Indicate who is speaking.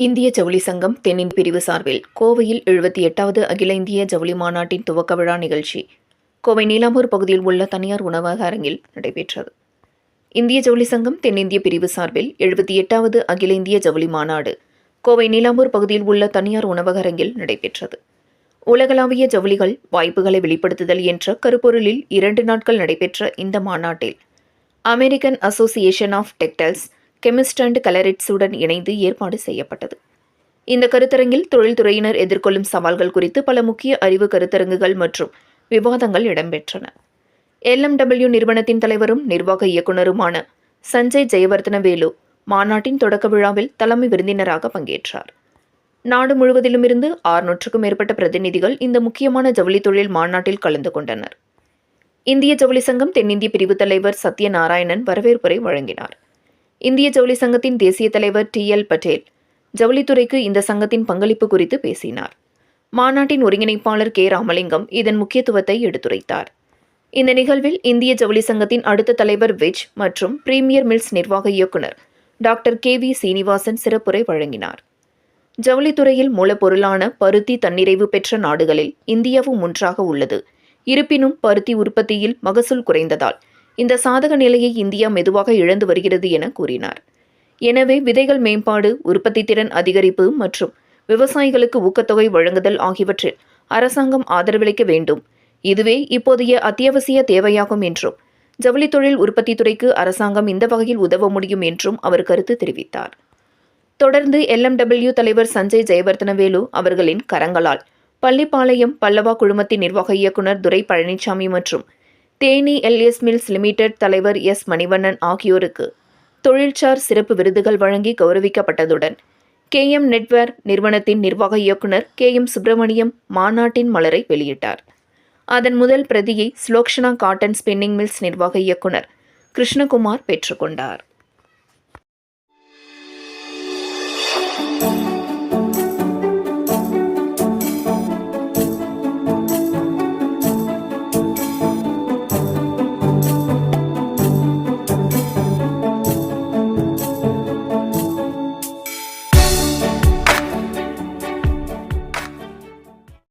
Speaker 1: இந்திய ஜவுளி சங்கம் தென்னிந்திய பிரிவு சார்பில் கோவையில் எழுபத்தி எட்டாவது அகில இந்திய ஜவுளி மாநாட்டின் துவக்க விழா நிகழ்ச்சி கோவை நீலாம்பூர் பகுதியில் உள்ள தனியார் உணவக அரங்கில் நடைபெற்றது. இந்திய ஜவுளி சங்கம் தென்னிந்திய பிரிவு சார்பில் எழுபத்தி எட்டாவது அகில இந்திய ஜவுளி மாநாடு கோவை நீலாம்பூர் பகுதியில் உள்ள தனியார் உணவக அரங்கில் நடைபெற்றது. உலகளாவிய ஜவுளிகள் வாய்ப்புகளை வெளிப்படுத்துதல் என்ற கருப்பொருளில் இரண்டு நாட்கள் நடைபெற்ற இந்த மாநாட்டில் American association of textiles chemist and கலரிட்ஸுடன் இணைந்து ஏற்பாடு செய்யப்பட்டது. இந்த கருத்தரங்கில் தொழில்துறையினர் எதிர்கொள்ளும் சவால்கள் குறித்து பல முக்கிய அறிவு கருத்தரங்குகள் மற்றும் விவாதங்கள் இடம்பெற்றன. எல்எம்டபிள்யூ நிறுவனத்தின் தலைவரும் நிர்வாக இயக்குநருமான சஞ்சய் ஜெயவர்தன வேலு மாநாட்டின் தொடக்க விழாவில் தலைமை விருந்தினராக பங்கேற்றார். நாடு முழுவதிலும் இருந்து ஆறுநூற்றுக்கும் மேற்பட்ட பிரதிநிதிகள் இந்த முக்கியமான ஜவுளி தொழில் மாநாட்டில் கலந்து கொண்டனர். இந்திய ஜவுளி சங்கம் தென்னிந்திய பிரிவு தலைவர் சத்யநாராயணன் வரவேற்புரை வழங்கினார். இந்திய ஜவுளி சங்கத்தின் தேசிய தலைவர் டி எல் பட்டேல் ஜவுளித்துறைக்கு இந்த சங்கத்தின் பங்களிப்பு குறித்து பேசினார். மாநாட்டின் ஒருங்கிணைப்பாளர் கே. ராமலிங்கம் இதன் முக்கியத்துவத்தை எடுத்துரைத்தார். இந்த நிகழ்வில் இந்திய ஜவுளி சங்கத்தின் அடுத்த தலைவர் விஜ் மற்றும் பிரீமியர் மில்ஸ் நிர்வாக இயக்குநர் டாக்டர் கே. வி. சீனிவாசன் சிறப்புரை வழங்கினார். ஜவுளித்துறையில் மூலப்பொருளான பருத்தி தன்னிறைவு பெற்ற நாடுகளில் இந்தியாவும் ஒன்றாக உள்ளது. இருப்பினும் பருத்தி உற்பத்தியில் மகசூல் குறைந்ததால் இந்த சாதக நிலையை இந்தியா மெதுவாக இழந்து வருகிறது என கூறினார். எனவே விதைகள் மேம்பாடு உற்பத்தி திறன் அதிகரிப்பு மற்றும் விவசாயிகளுக்கு ஊக்கத்தொகை வழங்குதல் ஆகியவற்றில் அரசாங்கம் ஆதரவளிக்க வேண்டும். இதுவே இப்போதைய அத்தியாவசிய தேவையாகும் என்றும் ஜவுளி தொழில் உற்பத்தி துறைக்கு அரசாங்கம் இந்த வகையில் உதவ முடியும் என்றும் அவர் கருத்து தெரிவித்தார். தொடர்ந்து எல்எம்டபிள்யூ தலைவர் சஞ்சய் ஜெயவர்தனவேலு அவர்களின் கரங்களால் பள்ளிப்பாளையம் பல்லவா குழுமத்தின் நிர்வாக இயக்குநர் துரை பழனிசாமி மற்றும் தேனி எல்எஸ் மில்ஸ் லிமிடெட் தலைவர் எஸ் மணிவண்ணன் ஆகியோருக்கு தொழில்சார் சிறப்பு விருதுகள் வழங்கி கௌரவிக்கப்பட்டதுடன் கே எம் நெட்வேர் நிறுவனத்தின் நிர்வாக இயக்குநர் கே எம் சுப்பிரமணியம் மாநாட்டின் மலரை வெளியிட்டார். அதன் முதல் பிரதியை ஸ்லோக்ஷனா காட்டன் ஸ்பின்னிங் மில்ஸ் நிர்வாக இயக்குநர் கிருஷ்ணகுமார் பெற்றுக்கொண்டார்.